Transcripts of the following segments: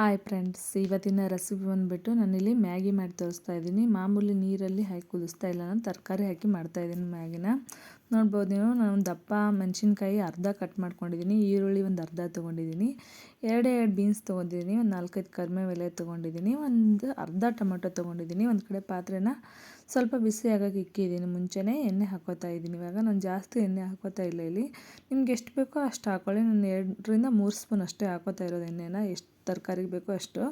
Hi friends ಇವತ್ತಿನ recipe ಬಂದುಬಿಟ್ಟು ನಾನಿಲ್ಲಿ ಮ್ಯಾಗಿ ಮಾಡಿ ತೋರಿಸ್ತಾ ಇದ್ದೀನಿ. ಮಾಮೂಲಿ ನೀರಲ್ಲಿ ಹಾಕಿ ಕುದಿಸ್ತಾ ಇಲ್ಲ. ನಾನು ತರಕಾರಿ ಹಾಕಿ ಮಾಡ್ತಾ ಇದ್ದೀನಿ ಮ್ಯಾಗಿನ. ನೋಡ್ಬೋದು ನೀವು. ನಾನು ಒಂದು ದಪ್ಪ ಮೆಣಸಿನ್ಕಾಯಿ ಅರ್ಧ ಕಟ್ ಮಾಡ್ಕೊಂಡಿದ್ದೀನಿ ಈರುಳ್ಳಿ ಒಂದು ಅರ್ಧ ತೊಗೊಂಡಿದ್ದೀನಿ ಎರಡೇ ಎರಡು ಬೀನ್ಸ್ ತೊಗೊಂಡಿದ್ದೀನಿ ಒಂದು ನಾಲ್ಕೈದು ಎಲೆ ತೊಗೊಂಡಿದ್ದೀನಿ ಒಂದು ಅರ್ಧ ಟೊಮೆಟೊ ತೊಗೊಂಡಿದ್ದೀನಿ ಒಂದು ಕಡೆ ಪಾತ್ರೆನ ಸ್ವಲ್ಪ ಬಿಸಿ ಆಗೋಕೆ ಇಕ್ಕಿದ್ದೀನಿ ಮುಂಚೆನೇ ಎಣ್ಣೆ ಹಾಕೋತಾ ಇದ್ದೀನಿ. ಇವಾಗ ನಾನು ಜಾಸ್ತಿ ಎಣ್ಣೆ ಹಾಕೋತಾ ಇಲ್ಲ ಇಲ್ಲಿ. ನಿಮ್ಗೆ ಎಷ್ಟು ಬೇಕೋ ಅಷ್ಟು ಹಾಕ್ಕೊಳ್ಳಿ ನಾನು ಎರಡರಿಂದ ಮೂರು ಸ್ಪೂನ್ ಅಷ್ಟೇ ಹಾಕೋತಾ ಇರೋದು ಎಣ್ಣೆನ. ಎಷ್ಟು ತರಕಾರಿಗೆ ಬೇಕೋ ಅಷ್ಟು.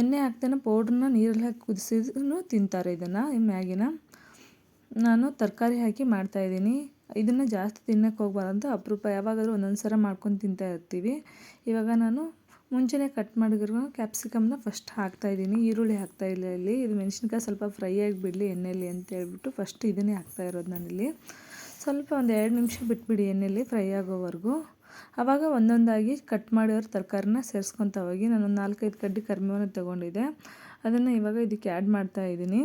ಎಣ್ಣೆ ಹಾಕ್ತೇನೆ. ಪೌಡ್ರನ್ನ ನೀರಲ್ಲಿ ಹಾಕಿ ಕುದಿಸಿದ್ರು ತಿಂತಾರೆ ಇದನ್ನು. ಮ್ಯಾಗಿನ. ನಾನು ತರಕಾರಿ ಹಾಕಿ ಮಾಡ್ತಾಯಿದ್ದೀನಿ ಇದನ್ನು ಜಾಸ್ತಿ ತಿನ್ನಕ್ಕೆ ಹೋಗ್ಬಾರ್ದು ಅಪರೂಪ. ಯಾವಾಗಾದರೂ ಒಂದೊಂದು ಸಲ ಮಾಡ್ಕೊಂಡು ತಿಂತಾ ಇರ್ತೀವಿ. ಇವಾಗ ನಾನು ಮುಂಚೆನೆ ಕಟ್ ಮಾಡಿರುವ ಕ್ಯಾಪ್ಸಿಕಮ್ನ ಫಸ್ಟ್ ಹಾಕ್ತಾಯಿದ್ದೀನಿ ಈರುಳ್ಳಿ ಹಾಕ್ತಾಯಿಲ್ಲ ಇಲ್ಲಿ ಇದು ಮೆಣಸಿನ್ಕಾಯಿ ಸ್ವಲ್ಪ ಫ್ರೈ ಆಗಿಬಿಡಲಿ ಎಣ್ಣೆಯಲ್ಲಿ ಅಂತ ಹೇಳ್ಬಿಟ್ಟು ಫಸ್ಟ್ ಇದನ್ನೇ ಹಾಕ್ತಾ ಇರೋದು ನಾನಿಲ್ಲಿ. ಸ್ವಲ್ಪ ಒಂದು ಎರಡು ನಿಮಿಷ ಬಿಟ್ಬಿಡಿ ಎಣ್ಣೆಯಲ್ಲಿ ಫ್ರೈ ಆಗೋವರೆಗೂ. ಆವಾಗ ಒಂದೊಂದಾಗಿ ಕಟ್ ಮಾಡಿರೋ ತರಕಾರಿನ ಸೇರಿಸ್ಕೊತ ಹೋಗಿ ನಾನು ನಾಲ್ಕೈದು ಕಡ್ಡಿ ಕರಿಬೇವನ್ನ ತೊಗೊಂಡಿದ್ದೆ. ಅದನ್ನು ಇವಾಗ ಇದಕ್ಕೆ ಆ್ಯಡ್ ಮಾಡ್ತಾ ಇದ್ದೀನಿ.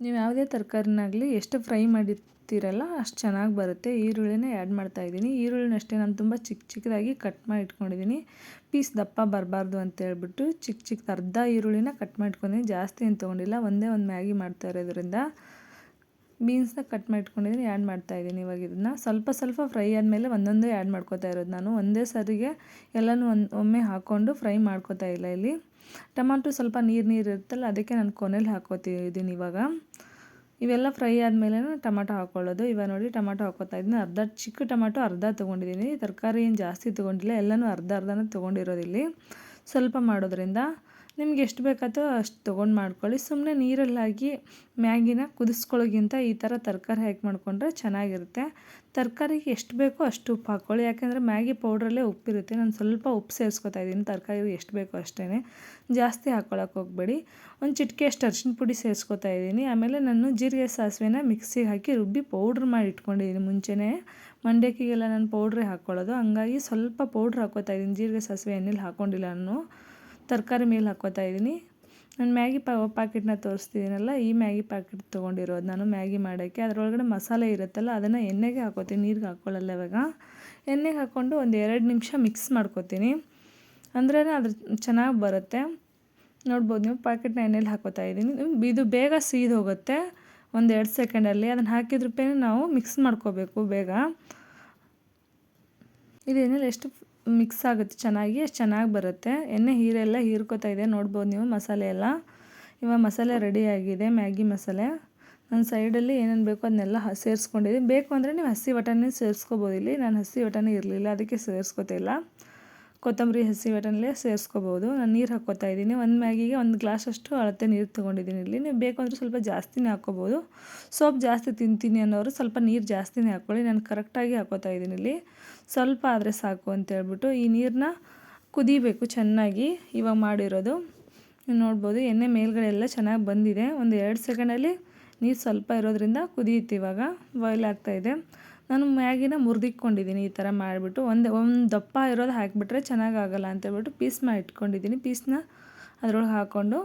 ನೀವು ಯಾವುದೇ ತರಕಾರಿನಾಗಲಿ ಎಷ್ಟು ಫ್ರೈ ಮಾಡಿರ್ತೀರಲ್ಲ ಅಷ್ಟು ಚೆನ್ನಾಗಿ ಬರುತ್ತೆ. ಈರುಳ್ಳಿನ ಆ್ಯಡ್ ಮಾಡ್ತಾ ಇದ್ದೀನಿ. ಈರುಳ್ಳಿನ ಅಷ್ಟೇ ನಾನು ತುಂಬ ಚಿಕ್ಕ ಚಿಕ್ಕದಾಗಿ ಕಟ್ ಮಾಡಿ ಇಟ್ಕೊಂಡಿದ್ದೀನಿ. ಪೀಸ್ ದಪ್ಪ ಬರಬಾರ್ದು ಅಂತ ಹೇಳ್ಬಿಟ್ಟು ಚಿಕ್ಕ ಚಿಕ್ಕ ಅರ್ಧ ಈರುಳ್ಳಿನ ಕಟ್ ಮಾಡ್ಕೊಂಡಿದ್ದೀನಿ. ಜಾಸ್ತಿ ಏನು ತೊಗೊಂಡಿಲ್ಲ. ಒಂದೇ ಒಂದು ಮ್ಯಾಗಿ ಮಾಡ್ತಾ ಇರೋದ್ರಿಂದ ಬೀನ್ಸ್ನ ಕಟ್ ಮಾಡಿಟ್ಕೊಂಡಿದ್ದೀನಿ ಆ್ಯಡ್ ಮಾಡ್ತಾಯಿದ್ದೀನಿ ಇವಾಗ ಇದನ್ನು. ಸ್ವಲ್ಪ ಸ್ವಲ್ಪ ಫ್ರೈ ಆದಮೇಲೆ ಒಂದೊಂದೇ ಆ್ಯಡ್ ಮಾಡ್ಕೋತಾ ಇರೋದು ನಾನು. ಒಂದೇ ಸರಿಗೆ ಎಲ್ಲನೂ ಒಂದು, ಒಮ್ಮೆ ಹಾಕ್ಕೊಂಡು ಫ್ರೈ ಮಾಡ್ಕೋತಾ ಇಲ್ಲ ಇಲ್ಲಿ. ಟೊಮಾಟೊ ಸ್ವಲ್ಪ ನೀರು ನೀರು ಇರುತ್ತಲ್ಲ, ಅದಕ್ಕೆ ನಾನು ಕೊನೆಯಲ್ಲಿ ಹಾಕೋತಿದ್ದೀನಿ ಇವಾಗ. ಇವೆಲ್ಲ ಫ್ರೈ ಆದಮೇಲೆ ಟೊಮಾಟೊ ಹಾಕ್ಕೊಳ್ಳೋದು ಇವಾಗ ನೋಡಿ ಟೊಮಾಟೊ ಹಾಕೋತಾ ಇದ್ದೀನಿ. ಅರ್ಧ ಚಿಕ್ಕ ಟೊಮಾಟೊ, ಅರ್ಧ ತೊಗೊಂಡಿದ್ದೀನಿ. ತರಕಾರಿ ಏನು ಜಾಸ್ತಿ ತೊಗೊಂಡಿಲ್ಲ, ಎಲ್ಲನೂ ಅರ್ಧ ಅರ್ಧನೇ ತೊಗೊಂಡಿರೋದಿಲ್ಲಿ ಸ್ವಲ್ಪ ಮಾಡೋದ್ರಿಂದ ನಿಮ್ಗೆ ಎಷ್ಟು ಬೇಕಾದೋ ಅಷ್ಟು ತೊಗೊಂಡು ಮಾಡ್ಕೊಳ್ಳಿ. ಸುಮ್ಮನೆ ನೀರಲ್ಲಿ ಹಾಕಿ ಮ್ಯಾಗಿನ ಕುದಿಸ್ಕೊಳ್ಳೋಗಿಂತ ಈ ಥರ ತರಕಾರಿ ಹಾಕಿ ಮಾಡಿಕೊಂಡ್ರೆ ಚೆನ್ನಾಗಿರುತ್ತೆ. ತರಕಾರಿಗೆ ಎಷ್ಟು ಬೇಕೋ ಅಷ್ಟು ಉಪ್ಪು ಹಾಕ್ಕೊಳ್ಳಿ. ಯಾಕೆಂದರೆ ಮ್ಯಾಗಿ ಪೌಡ್ರಲ್ಲೇ ಉಪ್ಪಿರುತ್ತೆ. ನಾನು ಸ್ವಲ್ಪ ಉಪ್ಪು ಸೇರಿಸ್ಕೊತಾ ಇದ್ದೀನಿ. ತರಕಾರಿ ಎಷ್ಟು ಬೇಕೋ ಅಷ್ಟೇ ಜಾಸ್ತಿ ಹಾಕ್ಕೊಳಕ್ಕೆ ಹೋಗಬೇಡಿ. ಒಂದು ಚಿಟಿಕೆ ಅಷ್ಟು ಅರ್ಶಿನ ಪುಡಿ ಸೇರಿಸ್ಕೊತಾ ಇದ್ದೀನಿ. ಆಮೇಲೆ ನಾನು ಜೀರಿಗೆ ಸಾಸಿವೆನ ಮಿಕ್ಸಿಗೆ ಹಾಕಿ ರುಬ್ಬಿ ಪೌಡ್ರ್ ಮಾಡಿ ಇಟ್ಕೊಂಡಿದ್ದೀನಿ ಮುಂಚೆನೇ. ಮಂಡಕ್ಕಿಗೆಲ್ಲ ನಾನು ಪೌಡ್ರೇ ಹಾಕ್ಕೊಳ್ಳೋದು. ಹಂಗಾಗಿ ಸ್ವಲ್ಪ ಪೌಡ್ರ್ ಹಾಕ್ಕೋತಾ ಇದ್ದೀನಿ. ಜೀರಿಗೆ ಸಾಸಿವೆ ಎಣ್ಣೆಲಿ ಹಾಕ್ಕೊಂಡಿಲ್ಲ ನಾನು. ತರಕಾರಿ ಮೇಲೆ ಹಾಕೋತಾ ಇದ್ದೀನಿ. ನಾನು ಮ್ಯಾಗಿ ಪಾಕೆಟ್ನ ತೋರಿಸ್ತಿದ್ದೀನಲ್ಲ, ಈ ಮ್ಯಾಗಿ ಪ್ಯಾಕೆಟ್ ತೊಗೊಂಡಿರೋದು ನಾನು ಮ್ಯಾಗಿ ಮಾಡೋಕ್ಕೆ ಅದರೊಳಗಡೆ ಮಸಾಲೆ ಇರುತ್ತಲ್ಲ, ಅದನ್ನು ಎಣ್ಣೆಗೆ ಹಾಕೋತೀನಿ, ನೀರಿಗೆ ಹಾಕ್ಕೊಳ್ಳಲ್ಲ ಇವಾಗ. ಎಣ್ಣೆಗೆ ಹಾಕ್ಕೊಂಡು ಒಂದು ಎರಡು ನಿಮಿಷ ಮಿಕ್ಸ್ ಮಾಡ್ಕೊತೀನಿ. ಅಂದ್ರೆ ಅದ್ರ ಚೆನ್ನಾಗಿ ಬರುತ್ತೆ. ನೋಡ್ಬೋದು ನೀವು ಪ್ಯಾಕೆಟ್ನ ಎಣ್ಣೆಲಿ ಹಾಕೋತಾ ಇದ್ದೀನಿ. ಇದು ಬೇಗ ಸೀದು ಹೋಗುತ್ತೆ. ಒಂದು ಎರಡು ಸೆಕೆಂಡಲ್ಲಿ ಅದನ್ನು ಹಾಕಿದ್ರೂ ನಾವು ಮಿಕ್ಸ್ ಮಾಡ್ಕೋಬೇಕು ಬೇಗ. ಇದು ಎಷ್ಟು ಮಿಕ್ಸ್ ಆಗುತ್ತೆ, ಚೆನ್ನಾಗಿ, ಎಷ್ಟು ಚೆನ್ನಾಗಿ ಬರುತ್ತೆ. ಎಣ್ಣೆ ಹೀರೆಲ್ಲ ಹೀರ್ಕೋತಾ ಇದೆ, ನೋಡ್ಬೋದು ನೀವು ಮಸಾಲೆ ಎಲ್ಲ. ಇವಾಗ ಮಸಾಲೆ ರೆಡಿಯಾಗಿದೆ ಮ್ಯಾಗಿ ಮಸಾಲೆ. ನನ್ನ ಸೈಡಲ್ಲಿ ಏನೇನು ಬೇಕೋ ಅದನ್ನೆಲ್ಲ ಸೇರಿಸ್ಕೊಂಡಿದ್ದೀನಿ. ಬೇಕು ಅಂದರೆ ನೀವು ಹಸಿ ಬಟಾಣಿ ಸೇರಿಸ್ಕೋಬೋದು ಇಲ್ಲಿ. ನಾನು ಹಸಿ ಬಟಾಣಿ ಇರಲಿಲ್ಲ, ಅದಕ್ಕೆ ಸೇರಿಸ್ಕೋತಿಲ್ಲ ಕೊತ್ತಂಬರಿ, ಹಸಿ ಬಟನಲ್ಲೇ ಸೇರಿಸ್ಕೋಬೋದು. ನಾನು ನೀರು ಹಾಕ್ಕೋತಾ ಇದ್ದೀನಿ. ಒಂದು ಮ್ಯಾಗಿಗೆ ಒಂದು ಗ್ಲಾಸ್ ಅಷ್ಟು ಅಳತೆ ನೀರು ತೊಗೊಂಡಿದ್ದೀನಿ ಇಲ್ಲಿ ನೀವು ಬೇಕು ಅಂದರೆ ಸ್ವಲ್ಪ ಜಾಸ್ತಿನೇ ಹಾಕ್ಕೋಬೋದು. ಸೋಪ್ ಜಾಸ್ತಿ ತಿಂತೀನಿ ಅನ್ನೋರು ಸ್ವಲ್ಪ ನೀರು ಜಾಸ್ತಿನೇ ಹಾಕ್ಕೊಳ್ಳಿ. ನಾನು ಕರೆಕ್ಟಾಗಿ ಹಾಕೋತಾ ಇದ್ದೀನಿ ಇಲ್ಲಿ. ಸ್ವಲ್ಪ ಆದರೆ ಸಾಕು ಅಂತೇಳ್ಬಿಟ್ಟು ಈ ನೀರನ್ನ ಕುದಿಬೇಕು ಚೆನ್ನಾಗಿ. ಇವಾಗ ಮಾಡಿರೋದು. ನೋಡ್ಬೋದು ಎಣ್ಣೆ ಮೇಲ್ಗಡೆ ಎಲ್ಲ ಚೆನ್ನಾಗಿ ಬಂದಿದೆ. ಒಂದು ಎರಡು ಸೆಕೆಂಡಲ್ಲಿ ನೀರು ಸ್ವಲ್ಪ ಇರೋದ್ರಿಂದ ಕುದಿಯುತ್ತೆ ಇವಾಗ. ಬಾಯ್ಲ್ ಆಗ್ತಾಯಿದೆ ನಾನು ಮ್ಯಾಗಿನ ಮುರಿದಿಕ್ಕೊಂಡಿದ್ದೀನಿ ಈ ಥರ ಮಾಡಿಬಿಟ್ಟು ಒಂದು ಒಂದು ದಪ್ಪ ಇರೋದು ಹಾಕಿಬಿಟ್ರೆ ಚೆನ್ನಾಗಾಗಲ್ಲ ಅಂತೇಳ್ಬಿಟ್ಟು ಪೀಸ್ ಮಾಡಿ ಇಟ್ಕೊಂಡಿದ್ದೀನಿ. ಪೀಸ್ನ ಅದರೊಳಗೆ ಹಾಕ್ಕೊಂಡು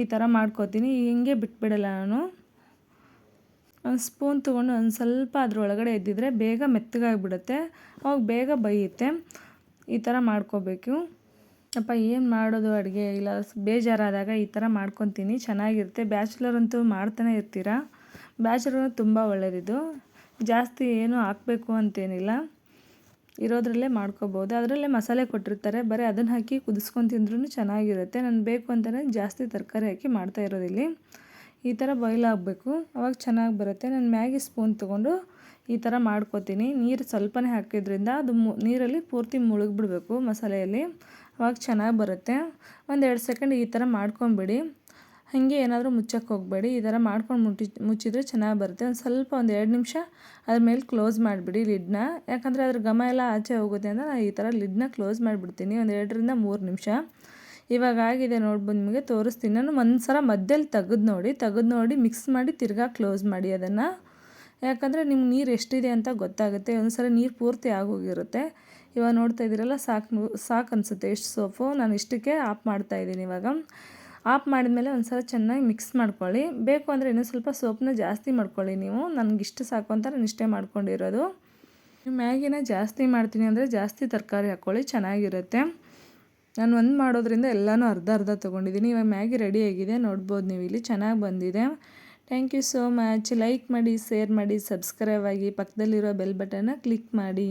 ಈ ಥರ ಮಾಡ್ಕೋತೀನಿ. ಹಿಂಗೆ ಬಿಟ್ಬಿಡಲ್ಲ ನಾನು. ಒಂದು ಸ್ಪೂನ್ ತೊಗೊಂಡು ಒಂದು ಸ್ವಲ್ಪ ಅದರೊಳಗಡೆ ಎದ್ದಿದ್ರೆ ಬೇಗ ಮೆತ್ತಗಾಗಿಬಿಡುತ್ತೆ. ಅವಾಗ ಬೇಗ ಬೈಯುತ್ತೆ. ಈ ಥರ ಮಾಡ್ಕೋಬೇಕು. ಅಪ್ಪ, ಏನು ಮಾಡೋದು ಅಡುಗೆ? ಇಲ್ಲ, ಬೇಜಾರಾದಾಗ ಈ ಥರ ಮಾಡ್ಕೊತೀನಿ. ಚೆನ್ನಾಗಿರುತ್ತೆ. ಬ್ಯಾಚುಲರ್ ಅಂತೂ ಮಾಡ್ತಾನೆ ಇರ್ತೀರಾ? ಬ್ಯಾಚುಲರ್ ತುಂಬ ಒಳ್ಳೆಯದಿದು ಜಾಸ್ತಿ ಏನು ಹಾಕಬೇಕು ಅಂತೇನಿಲ್ಲ. ಇರೋದ್ರಲ್ಲೇ ಮಾಡ್ಕೋಬೋದು. ಅದರಲ್ಲೇ ಮಸಾಲೆ ಕೊಟ್ಟಿರ್ತಾರೆ. ಬರೀ ಅದನ್ನು ಹಾಕಿ ಕುದಿಸ್ಕೊಂಡು ತಿಂದ್ರೂ ಚೆನ್ನಾಗಿರುತ್ತೆ. ನಾನು ಬೇಕು ಅಂತಲೇ ಜಾಸ್ತಿ ತರಕಾರಿ ಹಾಕಿ ಮಾಡ್ತಾ ಇರೋದಿಲ್ಲಿ. ಈ ಥರ ಬಾಯ್ಲ್ ಆಗಬೇಕು. ಅವಾಗ ಚೆನ್ನಾಗಿ ಬರುತ್ತೆ. ನಾನು ಮ್ಯಾಗಿ ಸ್ಪೂನ್ ತೊಗೊಂಡು ಈ ಥರ ಮಾಡ್ಕೋತೀನಿ. ನೀರು ಸ್ವಲ್ಪನೇ ಹಾಕಿದ್ರಿಂದ ಅದು ಮು, ನೀರಲ್ಲಿ ಪೂರ್ತಿ ಮುಳುಗಿಬಿಡ್ಬೇಕು ಮಸಾಲೆಯಲ್ಲಿ. ಅವಾಗ ಚೆನ್ನಾಗಿ ಬರುತ್ತೆ. ಒಂದು ಎರಡು ಸೆಕೆಂಡ್ ಈ ಥರ ಮಾಡ್ಕೊಂಬಿಡಿ. ಹಾಗೆ ಏನಾದರೂ ಮುಚ್ಚಕ್ಕೆ ಹೋಗಬೇಡಿ. ಈ ಥರ ಮಾಡ್ಕೊಂಡು ಮುಟ್ಟಿ, ಮುಚ್ಚಿದ್ರೆ ಚೆನ್ನಾಗಿ ಬರುತ್ತೆ. ಒಂದು ಸ್ವಲ್ಪ ಒಂದು ಎರಡು ನಿಮಿಷ ಅದ್ರ ಮೇಲೆ ಕ್ಲೋಸ್ ಮಾಡಿಬಿಡಿ ಲಿಡ್ನ ಯಾಕಂದರೆ ಅದ್ರ ಘಮ ಎಲ್ಲ ಆಚೆ ಹೋಗುತ್ತೆ ಅಂತ ನಾನು ಈ ಥರ ಲಿಡ್ನ ಕ್ಲೋಸ್ ಮಾಡಿಬಿಡ್ತೀನಿ. ಒಂದು ಎರಡರಿಂದ ಮೂರು ನಿಮಿಷ. ಇವಾಗ ಆಗಿದೆ ನೋಡ್ಬೋದು ನಿಮಗೆ, ತೋರಿಸ್ತೀನಿ. ನಾನು ಒಂದು ಸಲ ಮಧ್ಯದಲ್ಲಿ ತೆಗೆದು ನೋಡಿ ತೆಗೆದು ನೋಡಿ ಮಿಕ್ಸ್ ಮಾಡಿ ತಿರ್ಗಾ ಕ್ಲೋಸ್ ಮಾಡಿ ಅದನ್ನು. ಯಾಕಂದರೆ ನಿಮ್ಗೆ ನೀರು ಎಷ್ಟಿದೆ ಅಂತ ಗೊತ್ತಾಗುತ್ತೆ. ಒಂದು ಸಲ ನೀರು ಪೂರ್ತಿ ಆಗೋಗಿರುತ್ತೆ ಇವಾಗ ನೋಡ್ತಾ ಇದ್ದೀರಲ್ಲ, ಸಾಕು ಸಾಕು ಅನಿಸುತ್ತೆ. ಎಷ್ಟು ಸೋಪು ನಾನು ಇಷ್ಟಕ್ಕೆ ಆಫ್ ಮಾಡ್ತಾಯಿದ್ದೀನಿ ಇವಾಗ. ಆಫ್ ಮಾಡಿದ್ಮೇಲೆ ಒಂದು ಸಲ ಚೆನ್ನಾಗಿ ಮಿಕ್ಸ್ ಮಾಡ್ಕೊಳ್ಳಿ. ಬೇಕು ಅಂದರೆ ಇನ್ನೂ ಸ್ವಲ್ಪ ಸೋಪ್ನ ಜಾಸ್ತಿ ಮಾಡ್ಕೊಳ್ಳಿ ನೀವು. ನನಗಿಷ್ಟು ಸಾಕು ಅಂತ ನಾನು ಇಷ್ಟೇ ಮಾಡ್ಕೊಂಡಿರೋದು. ಮ್ಯಾಗಿನ ಜಾಸ್ತಿ ಮಾಡ್ತೀನಿ ಅಂದರೆ ಜಾಸ್ತಿ ತರಕಾರಿ ಹಾಕ್ಕೊಳ್ಳಿ, ಚೆನ್ನಾಗಿರುತ್ತೆ. ನಾನು ಒಂದು ಮಾಡೋದ್ರಿಂದ ಎಲ್ಲನೂ ಅರ್ಧ ಅರ್ಧ ತೊಗೊಂಡಿದ್ದೀನಿ ಇವಾಗ ಮ್ಯಾಗಿ ರೆಡಿ ಆಗಿದೆ, ನೋಡ್ಬೋದು ನೀವು ಇಲ್ಲಿ ಚೆನ್ನಾಗಿ ಬಂದಿದೆ. Thank you so much like ಮಾಡಿ ಶೇರ್ ಮಾಡಿ ಸಬ್ಸ್ಕ್ರೈಬ್ ಆಗಿ ಪಕ್ಕದಲ್ಲಿರೋ ಬೆಲ್ ಬಟನ್ನ ಕ್ಲಿಕ್ ಮಾಡಿ.